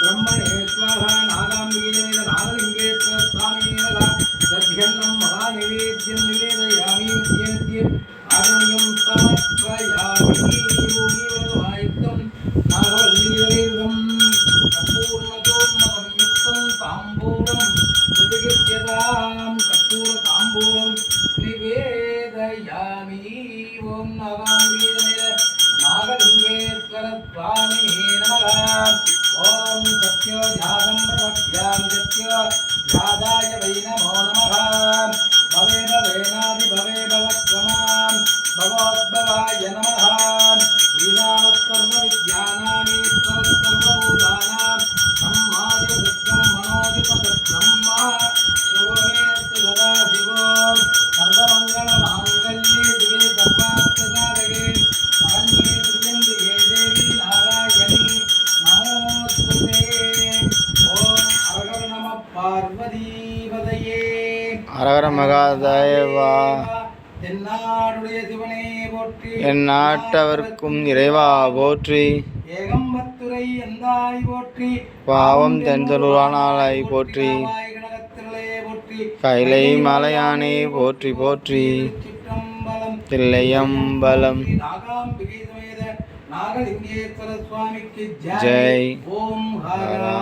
பிரம்மணே ஸ்வாஹா நாகாம்பிகேன நாகலிங்கேஸ்வரஸ்தானேன சத்யன்னம் மகா நிவேத்தியம் நிவேதயாமி நித்யநித்யே ஆரண்யம் சமர்ப்பயாமி யோகி வரவாயுக்தம் நாகவல்லீரகம் கப்பூர்ணகோர்மகம் யுக்தம் தாம்பூரம் மிருதுகிர்த்தியதாம் கப்பூர தாம்பூரம் நிவேதயாமி ஓம் நாகாம்பிகேன நாகலிங்கேஸ்வரஸ்வாமினே நமகா सत्यो ध्यानं प्रवक्ष्यां सत्यो ध्यादाय वै नमो नमः भवे भवेनादि भवे भवक्रमां भवोद्भवाय नमः பார்வதீபதையே. அரகர மகாதேவா. தென்னாடுடைய சிவனே போற்றி. என் நாட்டவர்க்கும் இறைவா போற்றி. ஏகம்பத்துரை எந்தாய் போற்றி. பாவம் தென்தொருளானாய் போற்றி. கைலை மலையானே போற்றி போற்றி. தில்லையம்பலம். நாகலிங்கேஸ்வர சுவாமிக்கு ஜெய். ஓம் ஹரா.